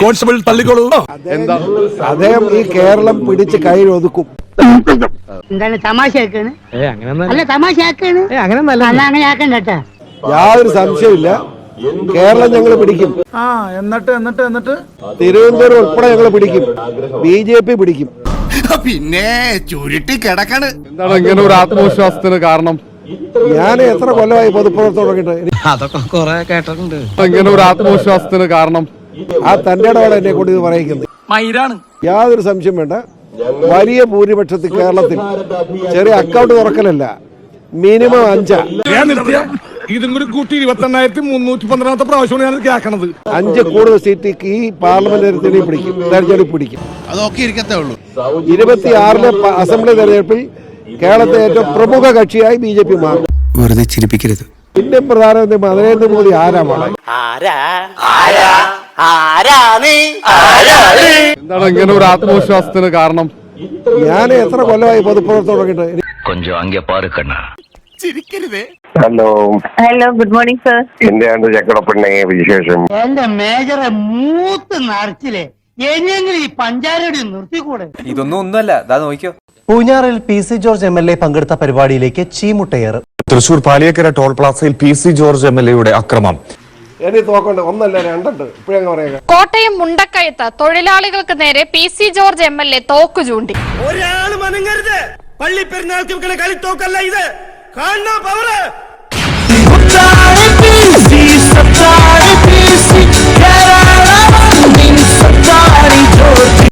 Constable തള്ളിക്കോളൂ. അദ്ദേഹം ഈ കേരളം പിടിച്ച് കയ്യിലൊതുക്കും എന്താണ് തമാശയാക്കാണ്? അല്ല തമാശ ആക്കാണ് അല്ല അങ്ങനെ ആക്കണ്ട യാതൊരു സംശയമില്ല കേരളം ഞങ്ങൾ പിടിക്കും. ആ എന്നിട്ട് എന്നിട്ട് എന്നിട്ട്? തിരുവനന്തപുരം ഉൾപ്പെടെ ഞങ്ങൾ പിടിക്കും. ബി ജെ പി പിടിക്കും. പിന്നെ ചുരുട്ടി കിടക്കണ്. എന്താണ് ഇങ്ങനെ ഒരു ആത്മവിശ്വാസത്തിന് കാരണം? ഞാൻ എത്ര കൊല്ലമായി പൊതുപ്രവർത്തനം തുടങ്ങിയിട്ട്? അതൊക്കെ കൊറേ കേട്ടിട്ടുണ്ട്. ഇങ്ങനെ ഒരു ആത്മവിശ്വാസത്തിന് കാരണം. ആ തന്റെ ഇടപാട് എന്നെ കൊണ്ട് ഇത് പറയിക്കുന്നത് മയിലാണ് യാതൊരു സംശയം വേണ്ട. വലിയ ഭൂരിപക്ഷത്തിൽ കേരളത്തിൽ ചെറിയ അക്കൗണ്ട് തുറക്കലല്ല. മിനിമം അഞ്ചാ. ഇതും കൂടി കൂട്ടി ഇരുപത്തെണ്ണായിരത്തി മുന്നൂറ്റി പന്ത്രണ്ടാമത്തെ പ്രാവശ്യമാണ് ഞാൻ കേൾക്കണത്. അഞ്ച് കൂടുതൽ സീറ്റ് ഈ പാർലമെന്റ് പിടിക്കും. തെരഞ്ഞെടുപ്പ് പിടിക്കും. അതൊക്കെ ഇരിക്കത്തേ ഉള്ളൂ. ഇരുപത്തിയാറിലെ അസംബ്ലി തെരഞ്ഞെടുപ്പിൽ കേരളത്തിലെ ഏറ്റവും പ്രമുഖ കക്ഷിയായി ബി ജെ പി മാറും വെറുതെ ചിരിപ്പിക്കരുത് ഇന്ത്യൻ പ്രധാനമന്ത്രി നരേന്ദ്രമോദി ആരാമാണ് എന്താണ് ഇങ്ങനെ ഒരു ആത്മവിശ്വാസത്തിന് കാരണം ഞാൻ എത്ര കൊല്ലമായി പൊതുപ്രവർത്തനം തുടങ്ങിയിട്ട് கொஞ்சம் அங்கே பாரு கண்ணா ചിരിക്കരുതേ hello hello good morning sir എന്താണ് ചക്കടപ്പെണ്ണെ വിശേഷം എന്റെ മേജറെ മൂത്ത് നിറച്ചില്ലേ എങ്ങനെയെങ്കിലും ഈ പഞ്ചാരയുടെ നിർത്തിക്കൂടെ? ഇതൊന്നും ഒന്നുമല്ല. നോക്കിയോ പൂഞ്ഞാറിൽ P C George M L A പങ്കെടുത്ത പരിപാടിയിലേക്ക് ചീമുട്ടയേറ് Thrissur Paliyekkara toll പ്ലാസയിൽ P C George M L എയുടെ അക്രമം. കോട്ടയം മുണ്ടക്കയത്ത് തൊഴിലാളികൾക്ക് നേരെ P C George M L A തോക്കു ചൂണ്ടി. ഒരാൾ മനങ്ങരുത്. പള്ളി പെരുന്നാൾക്ക് കളി തോക്കല്ല ഇത്. കാണുന്ന പവറ്.